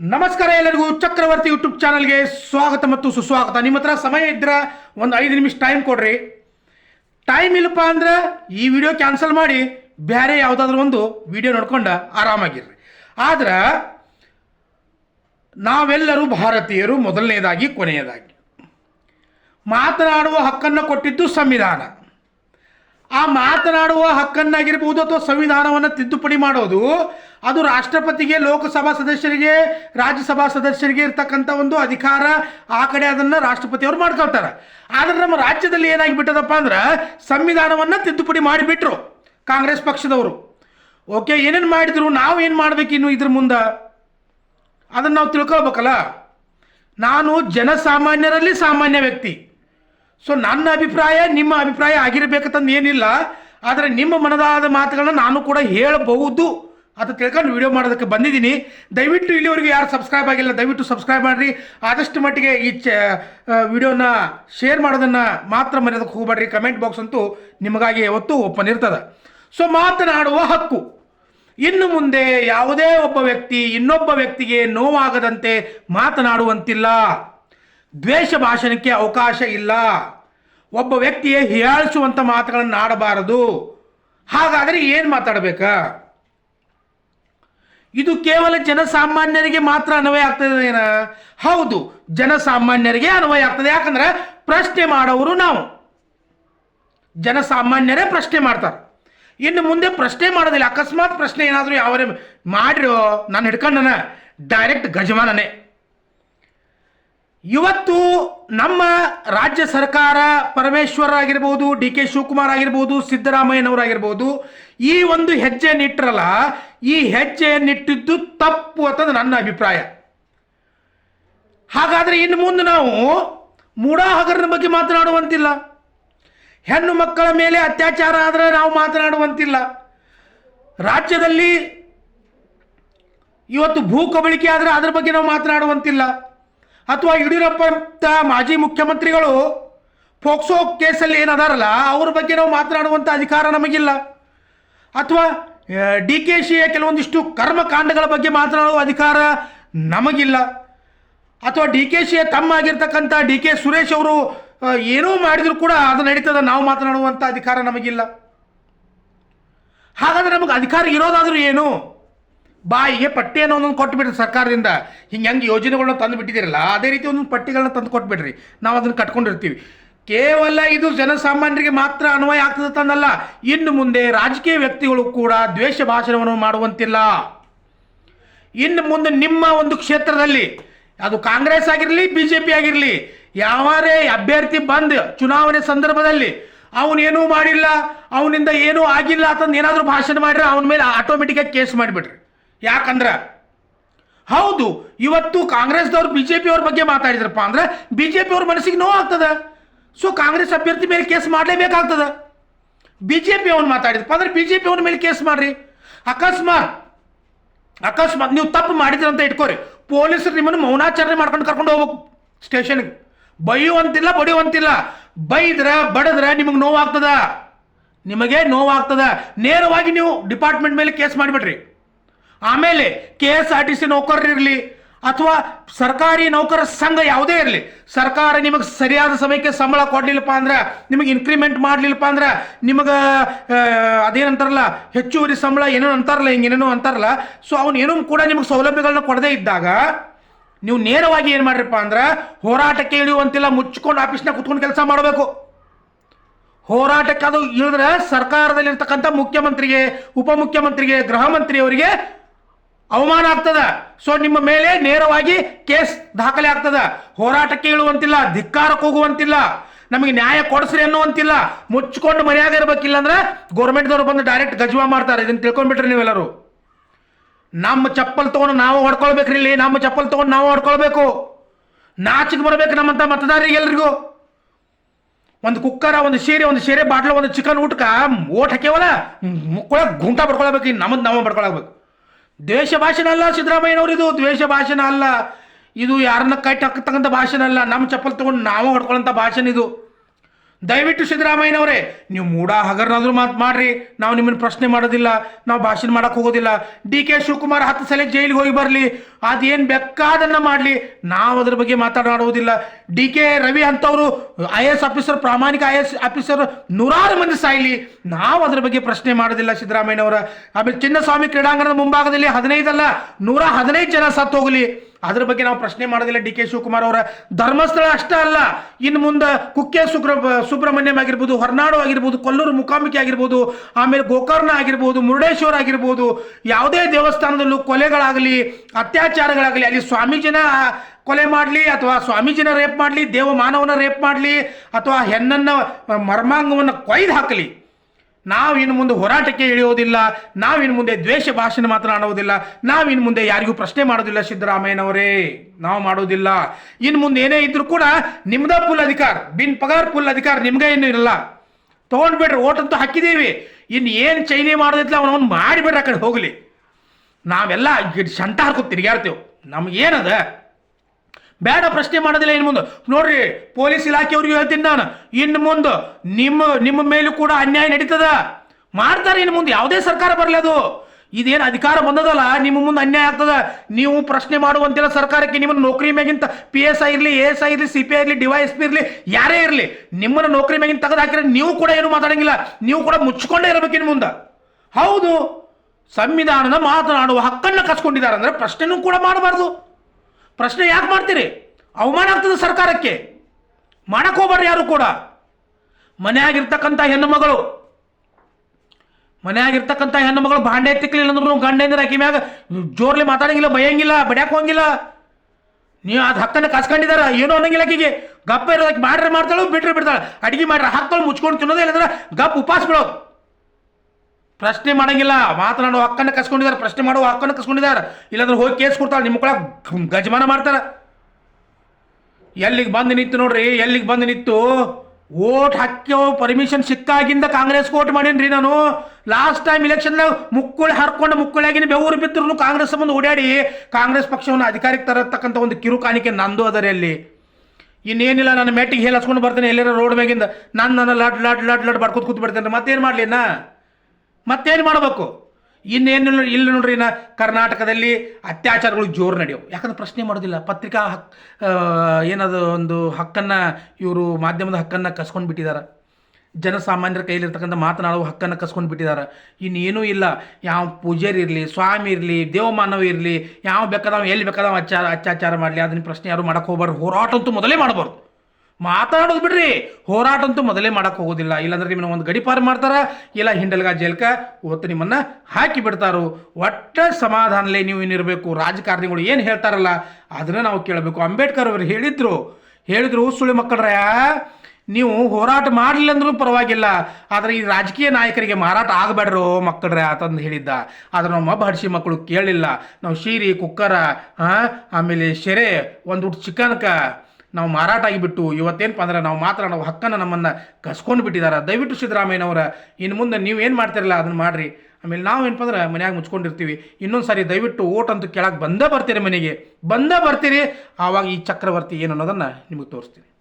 ನಮಸ್ಕಾರ ಎಲ್ಲರಿಗೂ ಚಕ್ರವರ್ತಿ ಯೂಟ್ಯೂಬ್ ಚಾನಲ್ಗೆ ಸ್ವಾಗತ ಮತ್ತು ಸುಸ್ವಾಗತ. ನಿಮ್ಮ ಹತ್ರ ಸಮಯ ಇದ್ರೆ ಒಂದು ಐದು ನಿಮಿಷ ಟೈಮ್ ಕೊಡ್ರಿ. ಟೈಮ್ ಇಲ್ಲಪ್ಪ ಅಂದ್ರೆ ಈ ವಿಡಿಯೋ ಕ್ಯಾನ್ಸಲ್ ಮಾಡಿ ಬೇರೆ ಯಾವುದಾದ್ರೂ ಒಂದು ವಿಡಿಯೋ ನೋಡ್ಕೊಂಡು ಆರಾಮಾಗಿರ್ರಿ. ಆದ್ರೆ ನಾವೆಲ್ಲರೂ ಭಾರತೀಯರು ಮೊದಲನೇದಾಗಿ ಕೊನೆಯದಾಗಿ. ಮಾತನಾಡುವ ಹಕ್ಕನ್ನು ಕೊಟ್ಟಿದ್ದು ಸಂವಿಧಾನ. ಆ ಮಾತನಾಡುವ ಹಕ್ಕನ್ನಾಗಿರ್ಬೋದು ಅಥವಾ ಸಂವಿಧಾನವನ್ನು ತಿದ್ದುಪಡಿ ಮಾಡೋದು, ಅದು ರಾಷ್ಟ್ರಪತಿಗೆ, ಲೋಕಸಭಾ ಸದಸ್ಯರಿಗೆ, ರಾಜ್ಯಸಭಾ ಸದಸ್ಯರಿಗೆ ಇರ್ತಕ್ಕಂಥ ಒಂದು ಅಧಿಕಾರ, ಆ ಕಡೆ ಅದನ್ನು ರಾಷ್ಟ್ರಪತಿಯವರು ಮಾಡ್ಕೊಳ್ತಾರೆ. ಆದರೆ ನಮ್ಮ ರಾಜ್ಯದಲ್ಲಿ ಏನಾಗಿಬಿಟ್ಟದಪ್ಪ ಅಂದ್ರೆ ಸಂವಿಧಾನವನ್ನು ತಿದ್ದುಪಡಿ ಮಾಡಿಬಿಟ್ರು ಕಾಂಗ್ರೆಸ್ ಪಕ್ಷದವರು. ಓಕೆ, ಏನೇನು ಮಾಡಿದ್ರು, ನಾವು ಏನು ಮಾಡಬೇಕು ಇನ್ನು ಇದ್ರ ಮುಂದೆ? ಅದನ್ನು ನಾವು ತಿಳ್ಕೊಳ್ಬೇಕಲ್ಲ? ನಾನು ಜನಸಾಮಾನ್ಯರಲ್ಲಿ ಸಾಮಾನ್ಯ ವ್ಯಕ್ತಿ. ಸೊ ನನ್ನ ಅಭಿಪ್ರಾಯ, ನಿಮ್ಮ ಅಭಿಪ್ರಾಯ ಆಗಿರಬೇಕಂತಂದು ಏನಿಲ್ಲ. ಆದರೆ ನಿಮ್ಮ ಮನದಾದ ಮಾತುಗಳನ್ನ ನಾನು ಕೂಡ ಹೇಳಬಹುದು ಅಂತ ತಿಳ್ಕೊಂಡು ವಿಡಿಯೋ ಮಾಡೋದಕ್ಕೆ ಬಂದಿದ್ದೀನಿ. ದಯವಿಟ್ಟು ಇಲ್ಲಿವರೆಗೂ ಯಾರು ಸಬ್ಸ್ಕ್ರೈಬ್ ಆಗಿಲ್ಲ, ದಯವಿಟ್ಟು ಸಬ್ಸ್ಕ್ರೈಬ್ ಮಾಡಿರಿ. ಆದಷ್ಟು ಮಟ್ಟಿಗೆ ಈ ಚ ವಿಡಿಯೋನ ಶೇರ್ ಮಾಡೋದನ್ನು ಮಾತ್ರ ಮರೆಯೋದಕ್ಕೆ ಹೋಗ್ಬೇಡ್ರಿ. ಕಮೆಂಟ್ ಬಾಕ್ಸ್ ಅಂತೂ ನಿಮಗಾಗಿ ಯಾವತ್ತೂ ಓಪನ್ ಇರ್ತದೆ. ಸೊ ಮಾತನಾಡುವ ಹಕ್ಕು. ಇನ್ನು ಮುಂದೆ ಯಾವುದೇ ಒಬ್ಬ ವ್ಯಕ್ತಿ ಇನ್ನೊಬ್ಬ ವ್ಯಕ್ತಿಗೆ ನೋವಾಗದಂತೆ ಮಾತನಾಡುವಂತಿಲ್ಲ. ದ್ವೇಷ ಭಾಷಣಕ್ಕೆ ಅವಕಾಶ ಇಲ್ಲ. ಒಬ್ಬ ವ್ಯಕ್ತಿಯ ಹೀಯಾಳಿಸುವಂಥ ಮಾತುಗಳನ್ನು ಆಡಬಾರದು ಹಾಗಾದರೆ ಏನು ಮಾತಾಡಬೇಕಾ? ಇದು ಕೇವಲ ಜನಸಾಮಾನ್ಯರಿಗೆ ಮಾತ್ರ ಅನ್ವಯ ಆಗ್ತದೆ ಹೌದು, ಜನಸಾಮಾನ್ಯರಿಗೆ ಅನ್ವಯ ಆಗ್ತದೆ. ಯಾಕಂದ್ರೆ ಪ್ರಶ್ನೆ ಮಾಡೋರು ನಾವು. ಜನಸಾಮಾನ್ಯರೇ ಪ್ರಶ್ನೆ ಮಾಡ್ತಾರೆ. ಇನ್ನು ಮುಂದೆ ಪ್ರಶ್ನೆ ಮಾಡೋದಿಲ್ಲ. ಅಕಸ್ಮಾತ್ ಪ್ರಶ್ನೆ ಏನಾದರೂ ಯಾವರೇ ಮಾಡಿರೋ, ನಾನು ಹಿಡ್ಕೊಂಡನ ಡೈರೆಕ್ಟ್ ಗಜಮಾನನೇ ಇವತ್ತು ನಮ್ಮ ರಾಜ್ಯ ಸರ್ಕಾರ ಪರಮೇಶ್ವರ್ ಆಗಿರ್ಬೋದು, ಡಿ ಕೆ ಶಿವಕುಮಾರ್ ಆಗಿರ್ಬೋದು, ಸಿದ್ದರಾಮಯ್ಯನವರಾಗಿರ್ಬೋದು, ಈ ಒಂದು ಹೆಜ್ಜೆ ನಿಟ್ಟರಲ್ಲ ಈ ಹೆಜ್ಜೆ ನಿಟ್ಟಿದ್ದು ತಪ್ಪು ಅಂತಂದು ನನ್ನ ಅಭಿಪ್ರಾಯ. ಹಾಗಾದರೆ ಇನ್ನು ಮುಂದೆ ನಾವು ಮೂಡಾ ಹಗರಣ ಬಗ್ಗೆ ಮಾತನಾಡುವಂತಿಲ್ಲ. ಹೆಣ್ಣು ಮಕ್ಕಳ ಮೇಲೆ ಅತ್ಯಾಚಾರ ಆದರೆ ನಾವು ಮಾತನಾಡುವಂತಿಲ್ಲ. ರಾಜ್ಯದಲ್ಲಿ ಇವತ್ತು ಭೂ ಕಬಳಿಕೆ ಆದರೆ ಅದರ ಬಗ್ಗೆ ನಾವು ಮಾತನಾಡುವಂತಿಲ್ಲ. ಅಥವಾ ಯಡಿಯೂರಪ್ಪ ಅಂತ ಮಾಜಿ ಮುಖ್ಯಮಂತ್ರಿಗಳು ಫೋಕ್ಸೋ ಕೇಸಲ್ಲಿ ಏನದಾರಲ್ಲ, ಅವ್ರ ಬಗ್ಗೆ ನಾವು ಮಾತನಾಡುವಂಥ ಅಧಿಕಾರ ನಮಗಿಲ್ಲ. ಅಥವಾ ಡಿ ಕೆ ಶಿಯ ಕೆಲವೊಂದಿಷ್ಟು ಕರ್ಮಕಾಂಡಗಳ ಬಗ್ಗೆ ಮಾತನಾಡುವ ಅಧಿಕಾರ ನಮಗಿಲ್ಲ. ಅಥವಾ ಡಿ ಕೆ ಶಿಯ ತಮ್ಮ ಆಗಿರ್ತಕ್ಕಂಥ ಡಿ ಕೆ ಸುರೇಶ್ ಅವರು ಏನೂ ಮಾಡಿದ್ರು ಕೂಡ ಅದು ನಡೀತದ, ನಾವು ಮಾತನಾಡುವಂಥ ಅಧಿಕಾರ ನಮಗಿಲ್ಲ. ಹಾಗಾದರೆ ನಮಗೆ ಅಧಿಕಾರ ಇರೋದಾದರೂ ಏನು? ಬಾಯಿಗೆ ಪಟ್ಟಿಯನ್ನು ಒಂದೊಂದು ಕೊಟ್ಬಿಡ್ರಿ ಸರ್ಕಾರದಿಂದ. ಹಿಂಗೆ ಹೆಂಗೆ ಯೋಜನೆಗಳನ್ನ ತಂದು ಬಿಟ್ಟಿದ್ದೀರಲ್ಲ, ಅದೇ ರೀತಿ ಒಂದೊಂದು ಪಟ್ಟಿಗಳನ್ನ ತಂದು ಕೊಟ್ಬಿಡ್ರಿ. ನಾವು ಅದನ್ನು ಕಟ್ಕೊಂಡಿರ್ತೀವಿ. ಕೇವಲ ಇದು ಜನಸಾಮಾನ್ಯರಿಗೆ ಮಾತ್ರ ಅನ್ವಯ ಆಗ್ತದೆ ತಂದಲ್ಲ ಇನ್ನು ಮುಂದೆ ರಾಜಕೀಯ ವ್ಯಕ್ತಿಗಳು ಕೂಡ ದ್ವೇಷ ಭಾಷಣವನ್ನು ಮಾಡುವಂತಿಲ್ಲ. ಇನ್ನು ಮುಂದೆ ನಿಮ್ಮ ಒಂದು ಕ್ಷೇತ್ರದಲ್ಲಿ, ಅದು ಕಾಂಗ್ರೆಸ್ ಆಗಿರಲಿ ಬಿ ಜೆ ಪಿ ಆಗಿರಲಿ ಯಾವೇ ಅಭ್ಯರ್ಥಿ ಬಂದು ಚುನಾವಣೆ ಸಂದರ್ಭದಲ್ಲಿ ಅವನೇನೂ ಮಾಡಿಲ್ಲ, ಅವನಿಂದ ಏನೂ ಆಗಿಲ್ಲ ಅಂತಂದು ಏನಾದರೂ ಭಾಷಣ ಮಾಡಿದ್ರೆ ಅವನ ಮೇಲೆ ಆಟೋಮೆಟಿಕ್ಕಾಗಿ ಕೇಸ್ ಮಾಡಿಬಿಡ್ರಿ. ಯಾಕಂದ್ರೆ? ಹೌದು, ಇವತ್ತು ಕಾಂಗ್ರೆಸ್ದವ್ರು ಬಿ ಜೆ ಪಿಯವ್ರ ಬಗ್ಗೆ ಮಾತಾಡಿದ್ರಪ್ಪ ಅಂದ್ರೆ ಬಿ ಜೆ ಪಿಯವ್ರ ಮನಸ್ಸಿಗೆ ನೋವು ಆಗ್ತದೆ. ಸೊ ಕಾಂಗ್ರೆಸ್ ಅಭ್ಯರ್ಥಿ ಮೇಲೆ ಕೇಸ್ ಮಾಡಲೇಬೇಕಾಗ್ತದೆ. ಬಿ ಜೆ ಪಿ ಅವ್ನು ಮಾತಾಡಿದ್ರಪ್ಪ ಅಂದ್ರೆ ಬಿ ಜೆ ಪಿ ಮೇಲೆ ಕೇಸ್ ಮಾಡ್ರಿ. ಅಕಸ್ಮಾತ್ ಅಕಸ್ಮಾತ್ ನೀವು ತಪ್ಪು ಮಾಡಿದ್ರಂತ ಇಟ್ಕೋರಿ. ಪೊಲೀಸರು ನಿಮ್ಮನ್ನು ಮೌನಾಚರಣೆ ಮಾಡ್ಕೊಂಡು ಕರ್ಕೊಂಡು ಹೋಗ್ಬೇಕು ಸ್ಟೇಷನ್ಗೆ. ಬೈಯುವಂತಿಲ್ಲ, ಬಡಿಯುವಂತಿಲ್ಲ. ಬೈದ್ರ, ಬಡದ್ರ ನಿಮಗೆ ನೋವಾಗ್ತದ ನಿಮಗೆ ನೋವಾಗ್ತದ ನೇರವಾಗಿ ನೀವು ಡಿಪಾರ್ಟ್ಮೆಂಟ್ ಮೇಲೆ ಕೇಸ್ ಮಾಡಿಬಿಡ್ರಿ. ಆಮೇಲೆ K S R T C ನೌಕರರಿರಲಿ ಅಥವಾ ಸರ್ಕಾರಿ ನೌಕರ ಸಂಘ ಯಾವುದೇ ಇರಲಿ, ಸರ್ಕಾರ ನಿಮಗೆ ಸರಿಯಾದ ಸಮಯಕ್ಕೆ ಸಂಬಳ ಕೊಡಲಿಲ್ಲಪ್ಪ ಅಂದ್ರೆ, ನಿಮಗೆ ಇನ್ಕ್ರಿಮೆಂಟ್ ಮಾಡಲಿಲ್ಲಪ್ಪ ಅಂದ್ರೆ, ನಿಮಗೆ ಅದೇನಂತಾರಲ್ಲ, ಹೆಚ್ಚುವರಿ ಸಂಬಳ ಏನೋ ಅಂತಾರಲ್ಲ ಹಿಂಗೆ ಏನೇನೋ ಅಂತಾರಲ್ಲ ಸೊ ಅವನೇನೂ ಕೂಡ ನಿಮಗೆ ಸೌಲಭ್ಯಗಳನ್ನ ಕೊಡದೇ ಇದ್ದಾಗ, ನೀವು ನೇರವಾಗಿ ಏನು ಮಾಡ್ರಿಪ್ಪ ಅಂದ್ರೆ, ಹೋರಾಟಕ್ಕೆ ಇಳಿಯುವಂತಿಲ್ಲ, ಮುಚ್ಕೊಂಡು ಆಫೀಸ್ನಾಗ ಕುತ್ಕೊಂಡು ಕೆಲಸ ಮಾಡಬೇಕು. ಹೋರಾಟಕ್ಕೆ ಅದು ಇಳಿದ್ರೆ ಸರ್ಕಾರದಲ್ಲಿರ್ತಕ್ಕಂಥ ಮುಖ್ಯಮಂತ್ರಿಗೆ, ಉಪಮುಖ್ಯಮಂತ್ರಿಗೆ, ಗೃಹ ಮಂತ್ರಿಯವರಿಗೆ ಅವಮಾನ ಆಗ್ತದ? ಸೊ ನಿಮ್ಮ ಮೇಲೆ ನೇರವಾಗಿ ಕೇಸ್ ದಾಖಲೆ ಆಗ್ತದ. ಹೋರಾಟ ಕೇಳುವಂತಿಲ್ಲ ಧಿಕ್ಕಾರ ಕೂಗುವಂತಿಲ್ಲ ನಮಗೆ ನ್ಯಾಯ ಕೊಡಿಸ್ರಿ ಅನ್ನುವಂತಿಲ್ಲ. ಮುಚ್ಕೊಂಡು ಮರ್ಯಾದೆ ಇರಬೇಕಿಲ್ಲ ಅಂದ್ರೆ ಗೌರ್ಮೆಂಟ್ದವ್ರು ಬಂದು ಡೈರೆಕ್ಟ್ ಗಜ್ವಾ ಮಾಡ್ತಾರೆ. ಇದನ್ನ ತಿಳ್ಕೊಂಡ್ಬಿಟ್ರಿ ನೀವೆಲ್ಲರೂ. ನಮ್ಮ ಚಪ್ಪಲ್ ತಗೊಂಡು ನಾವು ಹೊಡ್ಕೊಳ್ಬೇಕ್ರಿ ಇಲ್ಲಿ. ನಮ್ಮ ಚಪ್ಪಲ್ ತಗೊಂಡು ನಾವು ಹೊಡ್ಕೊಳ್ಬೇಕು. ನಾಚಿಗೆ ಬರಬೇಕು ನಮ್ಮಂತ ಮತದಾರರಿಗೆ ಎಲ್ರಿಗೂ. ಒಂದು ಕುಕ್ಕರ, ಒಂದು ಸೀರೆ ಒಂದು ಸೀರೆ, ಬಾಟ್ಲ, ಒಂದು ಚಿಕನ್ ಊಟಕ್ಕೆ ಓಟ್ ಹಾಕ್ಯವಲ್ಲ ಮುಕ್ಕೊಳಗೆ ಗುಂಟ ಪಡ್ಕೊಳ್ಬೇಕು. ಇನ್ನು ನಮ್ಮದು ನಾವು ಬಡ್ಕೊಳ್ಬೇಕು ದ್ವೇಷ ಭಾಷಣ ಅಲ್ಲ ಸಿದ್ದರಾಮಯ್ಯನವ್ರು ಇದು ದ್ವೇಷ ಭಾಷಣ ಅಲ್ಲ. ಇದು ಯಾರನ್ನ ಕೈ ಹಾಕತಕ್ಕಂಥ ಭಾಷಣ ಅಲ್ಲ. ನಮ್ಮ ಚಪ್ಪಲ್ ತೊಗೊಂಡು ನಾವು ಹೊಡ್ಕೊಳ್ಳೋಂಥ ಭಾಷಣ ಇದು. ದಯವಿಟ್ಟು ಸಿದ್ದರಾಮಯ್ಯನವರೇ, ನೀವು ಮೂಡ ಹಗರ್ನಾದ್ರೂ ಮಾತು ಮಾಡ್ರಿ. ನಾವು ನಿಮ್ಮನ್ನು ಪ್ರಶ್ನೆ ಮಾಡೋದಿಲ್ಲ, ನಾವು ಭಾಷಣ ಮಾಡಕ್ಕೆ ಹೋಗೋದಿಲ್ಲ. ಡಿ ಕೆ ಶಿವಕುಮಾರ್ ಹತ್ತು ಸಲ ಜೈಲಿಗೆ ಹೋಗಿ ಬರಲಿ. ಅದೇನು ಬೇಕಾದನ್ನು ಮಾಡಲಿ. ನಾವು ಅದ್ರ ಬಗ್ಗೆ ಮಾತನಾಡುವುದಿಲ್ಲ ಡಿ ಕೆ ರವಿ ಅಂತವರು ಐ ಎಸ್ ಆಫೀಸರ್ ಪ್ರಾಮಾಣಿಕ ಐ ಎಸ್ ಆಫೀಸರ್ ನೂರಾರು ಮಂದಿ ಸಾಯ್ಲಿ. ನಾವು ಅದ್ರ ಬಗ್ಗೆ ಪ್ರಶ್ನೆ ಮಾಡೋದಿಲ್ಲ ಸಿದ್ದರಾಮಯ್ಯನವರ. ಆಮೇಲೆ ಚಿನ್ನಸ್ವಾಮಿ ಕ್ರೀಡಾಂಗಣದ ಮುಂಭಾಗದಲ್ಲಿ ಹದಿನೈದಲ್ಲ ನೂರ ಹದಿನೈದು ಜನ ಸತ್ತು ಹೋಗಲಿ ಅದ್ರ ಬಗ್ಗೆ ನಾವು ಪ್ರಶ್ನೆ ಮಾಡೋದಿಲ್ಲ. ಡಿ ಕೆ ಶಿವಕುಮಾರ್ ಅವರ ಧರ್ಮಸ್ಥಳ ಅಷ್ಟೇ ಅಲ್ಲ ಇನ್ನು ಮುಂದೆ ಕುಕ್ಕೆ ಸುಬ್ರ ಸುಬ್ರಹ್ಮಣ್ಯಂ ಆಗಿರ್ಬೋದು, ಹೊರನಾಡು ಆಗಿರ್ಬೋದು, ಕೊಲ್ಲೂರು ಮುಖಾಮುಖಿ ಆಗಿರ್ಬೋದು, ಆಮೇಲೆ ಗೋಕರ್ಣ ಆಗಿರ್ಬೋದು, ಮುರುಡೇಶ್ವರ ಆಗಿರ್ಬೋದು, ಯಾವುದೇ ದೇವಸ್ಥಾನದಲ್ಲೂ ಕೊಲೆಗಳಾಗಲಿ, ಅತ್ಯಾಚಾರಗಳಾಗಲಿ, ಅಲ್ಲಿ ಸ್ವಾಮೀಜಿನ ಕೊಲೆ ಮಾಡಲಿ, ಅಥವಾ ಸ್ವಾಮೀಜಿನ ರೇಪ್ ಮಾಡಲಿ ದೇವ ಮಾನವನ ರೇಪ್ ಮಾಡಲಿ, ಅಥವಾ ಹೆಣ್ಣನ್ನು ಮರ್ಮಾಂಗವನ್ನು ಕೊಯ್ದು ಹಾಕಲಿ ನಾವು ಇನ್ನು ಮುಂದೆ ಹೋರಾಟಕ್ಕೆ ಇಳಿಯೋದಿಲ್ಲ ನಾವು ಇನ್ನು ಮುಂದೆ ದ್ವೇಷ ಭಾಷಣ ಮಾತನಾಡುವುದಿಲ್ಲ ನಾವು ಇನ್ನು ಮುಂದೆ ಯಾರಿಗೂ ಪ್ರಶ್ನೆ ಮಾಡೋದಿಲ್ಲ ಸಿದ್ದರಾಮಯ್ಯನವರೇ. ನಾವು ಮಾಡೋದಿಲ್ಲ. ಇನ್ನು ಮುಂದೆ ಏನೇ ಇದ್ರೂ ಕೂಡ ನಿಮ್ದ ಫುಲ್ ಅಧಿಕಾರ, ಬಿನ್ ಪಗಾರ್ ಫುಲ್ ಅಧಿಕಾರ ನಿಮ್ಗೆ ಏನು ಇರಲ್ಲ. ತೊಗೊಂಡ್ಬಿಡ್ರಿ ಓಟಂತೂ ಹಾಕಿದ್ದೀವಿ. ಇನ್ನು ಏನು ಚೈನಿ ಮಾಡೋದಿಲ್ಲ ಅವನವನು ಮಾಡಿಬಿಡ್ರಿ ಆ ಕಡೆ ಹೋಗಲಿ. ನಾವೆಲ್ಲ ಶಂಟ ಹಾರ್ಕೊತ ತಿರುಗಾಡ್ತೇವೆ ನಮಗೇನದ? ಬೇಡ ಪ್ರಶ್ನೆ ಮಾಡೋದಿಲ್ಲ ಇನ್ನು ಮುಂದೆ. ನೋಡ್ರಿ, ಪೊಲೀಸ್ ಇಲಾಖೆಯವ್ರಿಗೆ ಹೇಳ್ತೀನಿ ನಾನು. ಇನ್ನು ಮುಂದೆ ನಿಮ್ಮ ನಿಮ್ಮ ಮೇಲೂ ಕೂಡ ಅನ್ಯಾಯ ನಡೀತದ. ಮಾಡ್ತಾರೆ ಇನ್ನು ಮುಂದೆ. ಯಾವುದೇ ಸರ್ಕಾರ ಬರಲಿ ಅದು. ಇದೇನು ಅಧಿಕಾರ ಬಂದದಲ್ಲ, ನಿಮ್ಮ ಮುಂದೆ ಅನ್ಯಾಯ ಆಗ್ತದ. ನೀವು ಪ್ರಶ್ನೆ ಮಾಡುವಂತಿಲ್ಲ ಸರ್ಕಾರಕ್ಕೆ ನಿಮ್ಮನ್ನು ನೌಕರಿ ಮ್ಯಾಗಿಂತ ಪಿ ಎಸ್ ಐ ಇರಲಿ ಎ ಎಸ್ ಐ ಇರಲಿ ಸಿ ಪಿ ಐ ಇರಲಿ ಡಿ ವೈ ಎಸ್ ಪಿ ಇರಲಿ, ಯಾರೇ ಇರಲಿ, ನಿಮ್ಮನ್ನು ನೌಕರಿ ಮ್ಯಾಗಿನ ತೆಗೆದು ನೀವು ಕೂಡ ಏನು ಮಾತಾಡಂಗಿಲ್ಲ. ನೀವು ಕೂಡ ಮುಚ್ಚಿಕೊಂಡೇ ಇರಬೇಕು ಇನ್ನು ಮುಂದೆ. ಹೌದು. ಸಂವಿಧಾನದ ಮಾತನಾಡುವ ಹಕ್ಕನ್ನು ಕಸ್ಕೊಂಡಿದ್ದಾರೆ ಅಂದರೆ ಪ್ರಶ್ನೆನೂ ಕೂಡ ಮಾಡಬಾರ್ದು. ಪ್ರಶ್ನೆ ಯಾಕೆ ಮಾಡ್ತೀರಿ? ಅವಮಾನ ಆಗ್ತದೆ ಸರ್ಕಾರಕ್ಕೆ. ಮಾಡಕ್ಕೆ ಹೋಗ್ಬಾರ್ದು ಯಾರು ಕೂಡ. ಮನೆಯಾಗಿರ್ತಕ್ಕಂಥ ಹೆಣ್ಣು ಮಗಳು ಮನೆಯಾಗಿರ್ತಕ್ಕಂಥ ಹೆಣ್ಣು ಮಗಳು ಭಾಂಡೆ ತಿಕ್ಕಲಿಲ್ಲ ಅಂದ್ರೂ ಗಂಡೆಂದ್ರೆ ಆಕಿ ಮ್ಯಾಗ ಜೋರ್ಲಿ ಮಾತಾಡಂಗಿಲ್ಲ ಬೈಯಂಗಿಲ್ಲ ಬಡ್ಯಾಕೆ ಹೋಗಿಲ್ಲ ನೀವು ಅದು ಹಕ್ಕನ್ನು ಕಸ್ಕೊಂಡಿದಾರ, ಏನೋ ಅನ್ನಂಗಿಲ್ಲ ಆಕಿಗೆ. ಗಪ್ಪ ಇರೋದಕ್ಕೆ ಮಾಡ್ರೆ ಮಾಡ್ತಾಳು, ಬಿಟ್ರೆ ಬಿಡ್ತಾಳೆ. ಅಡಿಗೆ ಮಾಡ್ರೆ ಹಾಕ್ತಾಳು, ಮುಚ್ಕೊಂಡು ತಿನ್ನೋದೇ ಇಲ್ಲಂದ್ರೆ ಗಪ್ ಉಪವಾಸ ಬಿಡೋದು ಪ್ರಶ್ನೆ ಮಾಡಂಗಿಲ್ಲ. ಮಾತನಾಡುವ ಹಕ್ಕನ್ನ ಕಸ್ಕೊಂಡಿದ್ದಾರೆ, ಪ್ರಶ್ನೆ ಮಾಡುವ ಹಕ್ಕನ್ನು ಕಸ್ಕೊಂಡಿದ್ದಾರೆ. ಇಲ್ಲಾಂದ್ರೆ ಹೋಗಿ ಕೇಸ್ ಕೊಡ್ತಾಳೆ ನಿಮ್ಮ ಕೂಡ ಗಜಮಾನ ಮಾಡ್ತಾರೆ. ಎಲ್ಲಿಗೆ ಬಂದು ನಿಂತು ನೋಡ್ರಿ, ಎಲ್ಲಿಗೆ ಬಂದು ನಿಂತು? ಓಟ್ ಹಾಕ್ಯೋ ಪರ್ಮಿಷನ್ ಸಿಕ್ಕಾಗಿಂದ ಕಾಂಗ್ರೆಸ್ ಓಟ್ ಮಾಡೀನಿ ನಾನು? ಲಾಸ್ಟ್ ಟೈಮ್ ಇಲೆಕ್ಷನ್ದಾಗ ಮುಕ್ಕುಳಿ ಹರ್ಕೊಂಡು ಮುಕ್ಕುಳಿಯಾಗಿನ ಬೆವರು ಬಿದ್ದರು ಕಾಂಗ್ರೆಸ್ ಸಂಬಂಧ ಓಡಾಡಿ ಕಾಂಗ್ರೆಸ್ ಪಕ್ಷವನ್ನು ಅಧಿಕಾರಕ್ಕೆ ತರತಕ್ಕಂಥ ಒಂದು ಕಿರುಕಾಣಿಕೆ ನಂದು ಅದರ ಅಲ್ಲಿ ಇನ್ನೇನಿಲ್ಲ, ನನ್ನ ಮೆಟ್ಟಿಗೆ ಹೇಳಿ ಹಚ್ಕೊಂಡು ಬರ್ತೇನೆ, ಎಲ್ಲರ ರೋಡ್ ಮ್ಯಾಗಿಂದ. ನಾನು ನನ್ನ ಲಡ್ ಲಡ್ ಲಡ್ ಲಡ್ ಬಡ್ಕೊತ ಕೂತ್ ಬಿಡ್ತೇನೆ ಮತ್ತೇನು ಮಾಡಲಿ ನಾ ಮತ್ತೇನು ಮಾಡಬೇಕು? ಇನ್ನೇನು ಇಲ್ಲ ನೋಡ್ರಿ ನಾ ಕರ್ನಾಟಕದಲ್ಲಿ ಅತ್ಯಾಚಾರಗಳು ಜೋರು ನಡೆಯವು. ಯಾಕಂದ್ರೆ ಪ್ರಶ್ನೆ ಮಾಡೋದಿಲ್ಲ. ಪತ್ರಿಕಾ ಹಕ್ ಏನದು ಒಂದು ಹಕ್ಕನ್ನು ಇವರು ಮಾಧ್ಯಮದ ಹಕ್ಕನ್ನು ಕಸ್ಕೊಂಡು ಬಿಟ್ಟಿದ್ದಾರೆ ಜನಸಾಮಾನ್ಯರ ಕೈಯಲ್ಲಿರ್ತಕ್ಕಂಥ ಮಾತನಾಡುವ ಹಕ್ಕನ್ನು ಕಸ್ಕೊಂಡು ಬಿಟ್ಟಿದ್ದಾರೆ ಇನ್ನೇನೂ ಇಲ್ಲ. ಯಾವ ಪೂಜಾರಿ ಇರಲಿ, ಸ್ವಾಮಿ ಇರಲಿ, ದೇವಮಾನವ ಇರಲಿ, ಯಾವ ಬೇಕಾದವ, ಎಲ್ಲಿ ಬೇಕಾದವ ಅಚ್ಚಾರ ಅತ್ಯಾಚಾರ ಮಾಡಲಿ, ಅದನ್ನ ಪ್ರಶ್ನೆ ಯಾರು ಮಾಡೋಕ್ಕೆ ಹೋಗ್ಬಾರ್ದು. ಹೋರಾಟ ಅಂತೂ ಮೊದಲೇ ಮಾಡಬಾರ್ದು. ಮಾತಾಡೋದು ಬಿಡ್ರಿ. ಹೋರಾಟ ಅಂತೂ ಮೊದಲೇ ಮಾಡಕ್ಕೆ ಹೋಗೋದಿಲ್ಲ. ಇಲ್ಲಾಂದ್ರೆ ನಿಮ್ಮನ್ನ ಒಂದು ಗಡಿಪಾರು ಮಾಡ್ತಾರ. ಇಲ್ಲ, ಹಿಂಡಲ್ಗ ಜೈಲ್ಕ ಒತ್ತು ನಿಮ್ಮನ್ನ ಹಾಕಿ ಬಿಡ್ತಾರೋ. ಒಟ್ಟ ಸಮಾಧಾನಲೇ ನೀವು ಏನಿರಬೇಕು ರಾಜಕಾರಣಿಗಳು ಏನು ಹೇಳ್ತಾರಲ್ಲ, ಅದನ್ನ ನಾವು ಕೇಳಬೇಕು. ಅಂಬೇಡ್ಕರ್ ಅವರು ಹೇಳಿದ್ರು. ಹೇಳಿದ್ರು ಸುಳಿ ಮಕ್ಕಳ್ರಯ ನೀವು ಹೋರಾಟ ಮಾಡಲಿಲ್ಲ ಅಂದ್ರೂ ಪರವಾಗಿಲ್ಲ. ಆದರೆ ಈ ರಾಜಕೀಯ ನಾಯಕರಿಗೆ ಮಾರಾಟ ಆಗಬೇಡ್ರೋ ಮಕ್ಕಳ್ರೆ ಅಂತಂದು ಹೇಳಿದ್ದ. ಆದ್ರೆ ನಾವು ಮಬ್ಬ ಹಡಿಸಿ ಮಕ್ಕಳು ಕೇಳಿಲ್ಲ. ನಾವು ಶೀರಿ, ಕುಕ್ಕರ ಆಮೇಲೆ ಶೆರೆ, ಒಂದು ಚಿಕನ್ಕ ನಾವು ಮಾರಾಟ ಆಗಿಬಿಟ್ಟು ಇವತ್ತೇನಪ್ಪ ಅಂದ್ರೆ ನಾವು ಮಾತ್ರ ನಾವು ಹಕ್ಕನ್ನು ನಮ್ಮನ್ನು ಕಸ್ಕೊಂಡು ಬಿಟ್ಟಿದ್ದಾರೆ. ದಯವಿಟ್ಟು ಸಿದ್ದರಾಮಯ್ಯನವರ, ಇನ್ನು ಮುಂದೆ ನೀವು ಏನು ಮಾಡ್ತಿರಲ್ಲ ಅದನ್ನು ಮಾಡಿರಿ. ಆಮೇಲೆ ನಾವು ಏನಪ್ಪ ಅಂದ್ರೆ ಮನ್ಯಾಗ ಮುಚ್ಕೊಂಡಿರ್ತೀವಿ. ಇನ್ನೊಂದು ಸಾರಿ ದಯವಿಟ್ಟು ಓಟ್ ಅಂತೂ ಕೆಳಗೆ ಬಂದೇ ಬರ್ತೀರಿ ಮನೆಗೆ. ಬಂದೇ ಬರ್ತೀರಿ. ಆವಾಗ ಈ ಚಕ್ರವರ್ತಿ ಏನು ಅನ್ನೋದನ್ನು ನಿಮಗೆ ತೋರಿಸ್ತೀನಿ.